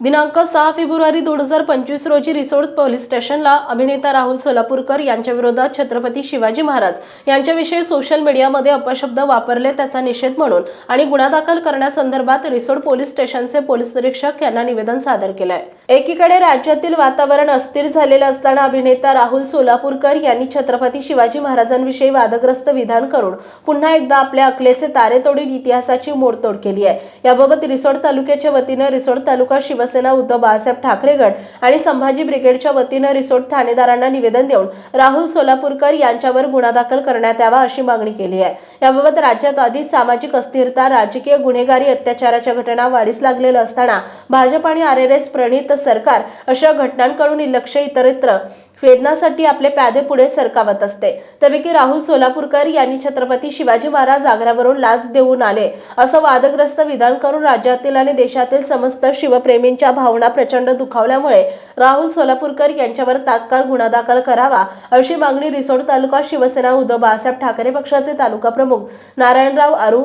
दिनांक सहा फेब्रुवारी दोन हजार पंचवीस रोजी रिसोड पोलीस स्टेशनला अभिनेता राहुल सोलापूरकर यांच्या विरोधात छत्रपती शिवाजी महाराज यांच्याविषयी सोशल मीडियामध्ये अपशब्द वापरले त्याचा निषेध म्हणून आणि गुन्हा दाखल करण्यासंदर्भात रिसोड पोलीस स्टेशनचे पोलीस निरीक्षक यांना निवेदन सादर केलं आहे एकीकडे राज्यातील वातावरण अस्थिर झालेलं असताना अभिनेता राहुल सोलापूरकर यांनी छत्रपती शिवाजी महाराजांविषयी वादग्रस्त विधान करून पुन्हा एकदा आपल्या अकलेचे तारे इतिहासाची मोडतोड केली आहे. याबाबत रिसोड तालुक्याच्या वतीनं रिसोड तालुका शिव शिवसेना उद्धव बाळासाहेब ठाकरे गट आणि संभाजी ब्रिगेडच्या वतीनं रिसोर्ट ठाणेदारांना निवेदन देऊन राहुल सोलापूरकर यांच्यावर गुन्हा दाखल करण्यात यावा अशी मागणी केली आहे. याबाबत राज्यात आधीच सामाजिक अस्थिरता राजकीय गुन्हेगारी अत्याचाराच्या घटना वाढीस लागलेलं असताना भाजप आणि आर एस प्रणित सरकार अशा घटनांकडून लक्ष इतरत्र वेदनासाठी आपले प्यादे पुढे सरकावत असते. त्यापैकी राहुल सोलापूरकर यांनी छत्रपती शिवाजी महाराज आग्र्यावरून लाच देऊन आले असं वादग्रस्त विधान करून राज्यातील आणि देशातील समस्त शिवप्रेमींच्या भावना प्रचंड दुखावल्यामुळे राहुल सोलापूरकर यांच्यावर तात्काळ गुन्हा दाखल करावा अशी मागणी रिसोड तालुका शिवसेना उद्धव बाळासाहेब ठाकरे पक्षाचे तालुका प्रमुख नारायणराव आरू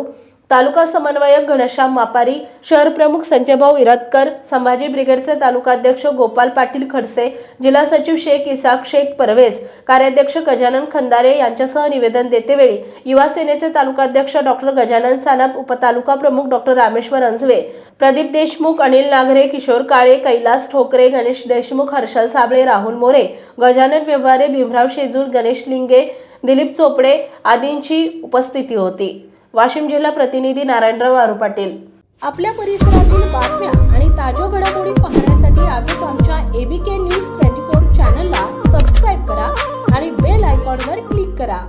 तालुका समन्वयक घनश्याम मापारी शहर प्रमुख संजयभाऊ इरतकर संभाजी ब्रिगेडचे तालुकाध्यक्ष गोपाल पाटील खडसे जिल्हा सचिव शेख इसाक शेख परवेज कार्याध्यक्ष गजानन खंदारे यांच्यासह निवेदन देतेवेळी युवा सेनेचे तालुकाध्यक्ष डॉक्टर गजानन सानप उपतालुका प्रमुख डॉक्टर रामेश्वर अंजवे प्रदीप देशमुख अनिल नागरे किशोर काळे कैलास ठोकरे गणेश देशमुख हर्षल साबळे राहुल मोरे गजानन व्यवहारे भीमराव शेजूर गणेश लिंगे दिलीप चोपडे आदींची उपस्थिती होती. वाशिम जिल्हा प्रतिनिधी नारायणराव आरू पाटील. आपल्या परिसरातील बातम्या आणि ताज्या घडामोडी पाहण्यासाठी आजच आमच्या एबीके न्यूज ट्वेंटी फोर चॅनलला सबस्क्राईब करा आणि बेल आयकॉनवर क्लिक करा.